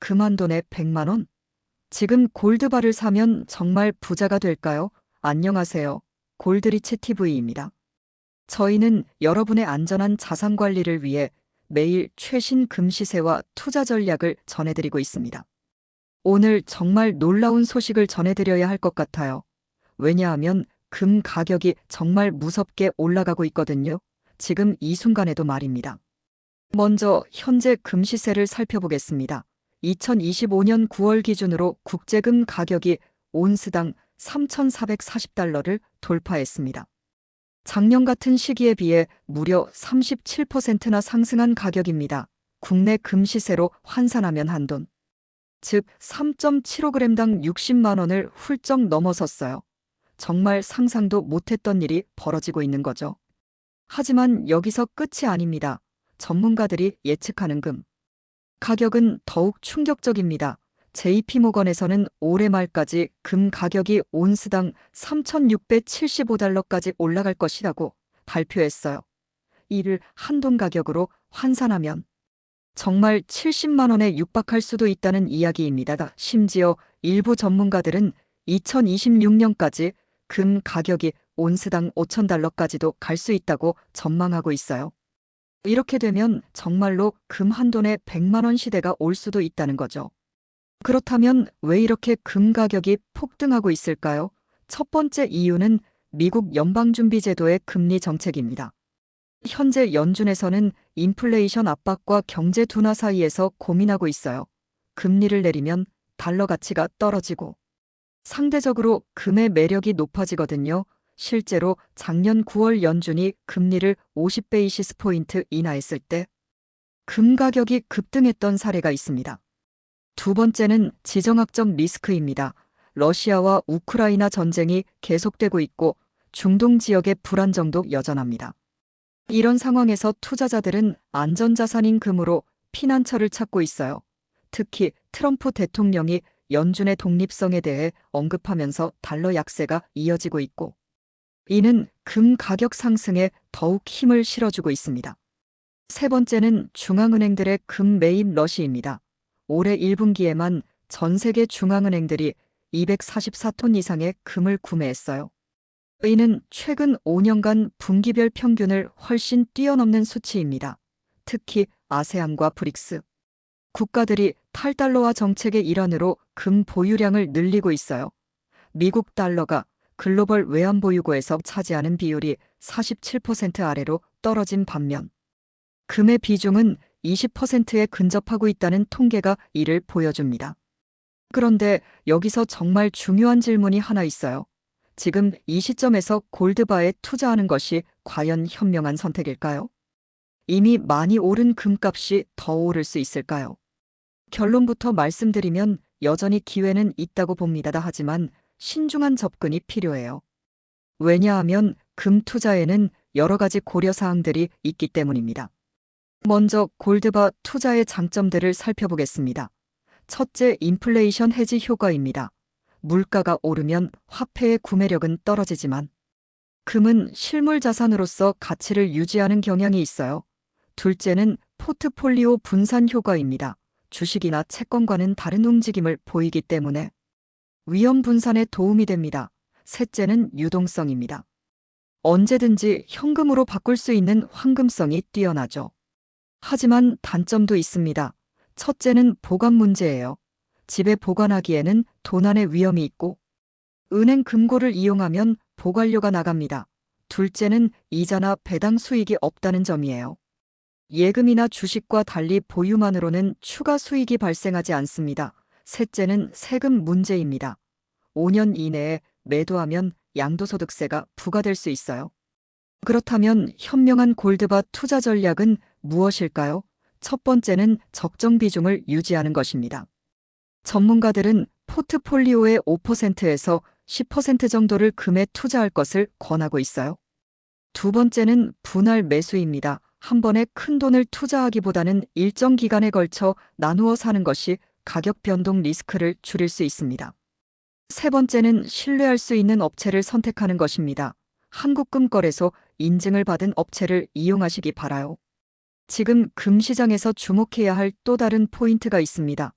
금한 돈에 100만 원? 지금 골드바를 사면 정말 부자가 될까요? 안녕하세요. 골드리치 TV입니다. 저희는 여러분의 안전한 자산 관리를 위해 매일 최신 금 시세와 투자 전략을 전해드리고 있습니다. 오늘 정말 놀라운 소식을 전해드려야 할 것 같아요. 왜냐하면 금 가격이 정말 무섭게 올라가고 있거든요. 지금 이 순간에도 말입니다. 먼저 현재 금 시세를 살펴보겠습니다. 2025년 9월 기준으로 국제금 가격이 온스당 3,440달러를 돌파했습니다. 작년 같은 시기에 비해 무려 37%나 상승한 가격입니다. 국내 금 시세로 환산하면 한 돈. 즉 3.75g당 60만 원을 훌쩍 넘어섰어요. 정말 상상도 못했던 일이 벌어지고 있는 거죠. 하지만 여기서 끝이 아닙니다. 전문가들이 예측하는 금. 가격은 더욱 충격적입니다. JP모건에서는 올해 말까지 금 가격이 온스당 3,675달러까지 올라갈 것이라고 발표했어요. 이를 한돈 가격으로 환산하면 정말 70만 원에 육박할 수도 있다는 이야기입니다. 심지어 일부 전문가들은 2026년까지 금 가격이 온스당 5,000달러까지도 갈 수 있다고 전망하고 있어요. 이렇게 되면 정말로 금 한 돈에 100만 원 시대가 올 수도 있다는 거죠. 그렇다면 왜 이렇게 금 가격이 폭등하고 있을까요? 첫 번째 이유는 미국 연방준비제도의 금리 정책입니다. 현재 연준에서는 인플레이션 압박과 경제 둔화 사이에서 고민하고 있어요. 금리를 내리면 달러 가치가 떨어지고 상대적으로 금의 매력이 높아지거든요. 실제로 작년 9월 연준이 금리를 50베이시스 포인트 인하했을 때 금 가격이 급등했던 사례가 있습니다. 두 번째는 지정학적 리스크입니다. 러시아와 우크라이나 전쟁이 계속되고 있고 중동 지역의 불안정도 여전합니다. 이런 상황에서 투자자들은 안전자산인 금으로 피난처를 찾고 있어요. 특히 트럼프 대통령이 연준의 독립성에 대해 언급하면서 달러 약세가 이어지고 있고 이는 금 가격 상승에 더욱 힘을 실어주고 있습니다. 세 번째는 중앙은행들의 금 매입 러시입니다. 올해 1분기에만 전 세계 중앙은행들이 244톤 이상의 금을 구매했어요. 이는 최근 5년간 분기별 평균을 훨씬 뛰어넘는 수치입니다. 특히 아세안과 브릭스 국가들이 탈달러화 정책의 일환으로 금 보유량을 늘리고 있어요. 미국 달러가 글로벌 외환보유고에서 차지하는 비율이 47% 아래로 떨어진 반면 금의 비중은 20%에 근접하고 있다는 통계가 이를 보여줍니다. 그런데 여기서 정말 중요한 질문이 하나 있어요. 지금 이 시점에서 골드바에 투자하는 것이 과연 현명한 선택일까요? 이미 많이 오른 금값이 더 오를 수 있을까요? 결론부터 말씀드리면 여전히 기회는 있다고 봅니다. 하지만 신중한 접근이 필요해요. 왜냐하면 금 투자에는 여러 가지 고려 사항들이 있기 때문입니다. 먼저 골드바 투자의 장점들을 살펴보겠습니다. 첫째, 인플레이션 해지 효과입니다. 물가가 오르면 화폐의 구매력은 떨어지지만 금은 실물 자산으로서 가치를 유지하는 경향이 있어요. 둘째는 포트폴리오 분산 효과입니다. 주식이나 채권과는 다른 움직임을 보이기 때문에 위험 분산에 도움이 됩니다. 셋째는 유동성입니다. 언제든지 현금으로 바꿀 수 있는 황금성이 뛰어나죠. 하지만 단점도 있습니다. 첫째는 보관 문제예요. 집에 보관하기에는 도난의 위험이 있고 은행 금고를 이용하면 보관료가 나갑니다. 둘째는 이자나 배당 수익이 없다는 점이에요. 예금이나 주식과 달리 보유만으로는 추가 수익이 발생하지 않습니다. 셋째는 세금 문제입니다. 5년 이내에 매도하면 양도소득세가 부과될 수 있어요. 그렇다면 현명한 골드바 투자 전략은 무엇일까요? 첫 번째는 적정 비중을 유지하는 것입니다. 전문가들은 포트폴리오의 5%에서 10% 정도를 금에 투자할 것을 권하고 있어요. 두 번째는 분할 매수입니다. 한 번에 큰 돈을 투자하기보다는 일정 기간에 걸쳐 나누어 사는 것이 가격 변동 리스크를 줄일 수 있습니다. 세 번째는 신뢰할 수 있는 업체를 선택하는 것입니다. 한국금거래소 인증을 받은 업체를 이용하시기 바라요. 지금 금 시장에서 주목해야 할 또 다른 포인트가 있습니다.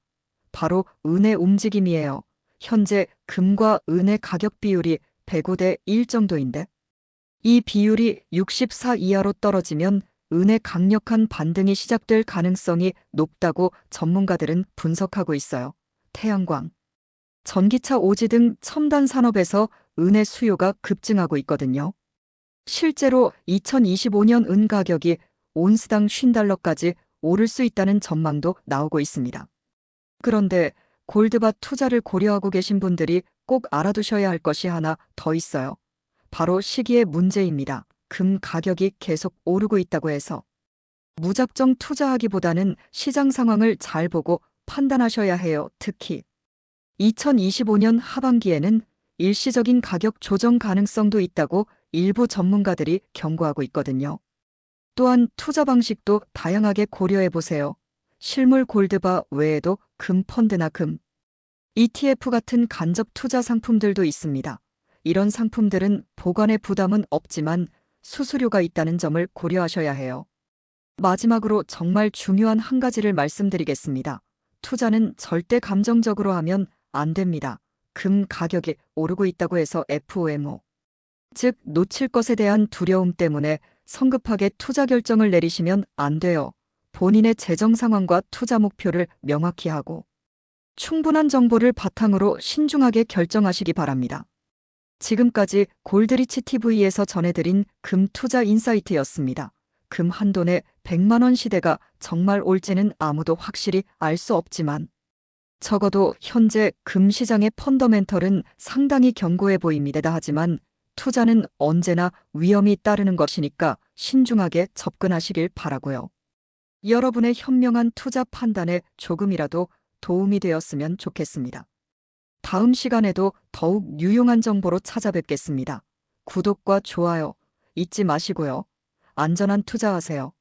바로 은의 움직임이에요. 현재 금과 은의 가격 비율이 105대 1 정도인데 이 비율이 64 이하로 떨어지면 은의 강력한 반등이 시작될 가능성이 높다고 전문가들은 분석하고 있어요. 태양광, 전기차 오지 등 첨단 산업에서 은의 수요가 급증하고 있거든요. 실제로 2025년 은 가격이 온스당 50달러까지 오를 수 있다는 전망도 나오고 있습니다. 그런데 골드바 투자를 고려하고 계신 분들이 꼭 알아두셔야 할 것이 하나 더 있어요. 바로 시기의 문제입니다. 금 가격이 계속 오르고 있다고 해서 무작정 투자하기보다는 시장 상황을 잘 보고 판단하셔야 해요. 특히 2025년 하반기에는 일시적인 가격 조정 가능성도 있다고 일부 전문가들이 경고하고 있거든요. 또한 투자 방식도 다양하게 고려해 보세요. 실물 골드바 외에도 금 펀드나 금, ETF 같은 간접 투자 상품들도 있습니다. 이런 상품들은 보관에 부담은 없지만 수수료가 있다는 점을 고려하셔야 해요. 마지막으로 정말 중요한 한 가지를 말씀드리겠습니다. 투자는 절대 감정적으로 하면 안 됩니다. 금 가격이 오르고 있다고 해서 FOMO, 즉 놓칠 것에 대한 두려움 때문에 성급하게 투자 결정을 내리시면 안 돼요. 본인의 재정 상황과 투자 목표를 명확히 하고 충분한 정보를 바탕으로 신중하게 결정하시기 바랍니다. 지금까지 골드리치 TV에서 전해드린 금 투자 인사이트였습니다. 금 한돈의 100만원 시대가 정말 올지는 아무도 확실히 알 수 없지만 적어도 현재 금 시장의 펀더멘털은 상당히 견고해 보입니다. 하지만 투자는 언제나 위험이 따르는 것이니까 신중하게 접근하시길 바라고요. 여러분의 현명한 투자 판단에 조금이라도 도움이 되었으면 좋겠습니다. 다음 시간에도 더욱 유용한 정보로 찾아뵙겠습니다. 구독과 좋아요 잊지 마시고요. 안전한 투자하세요.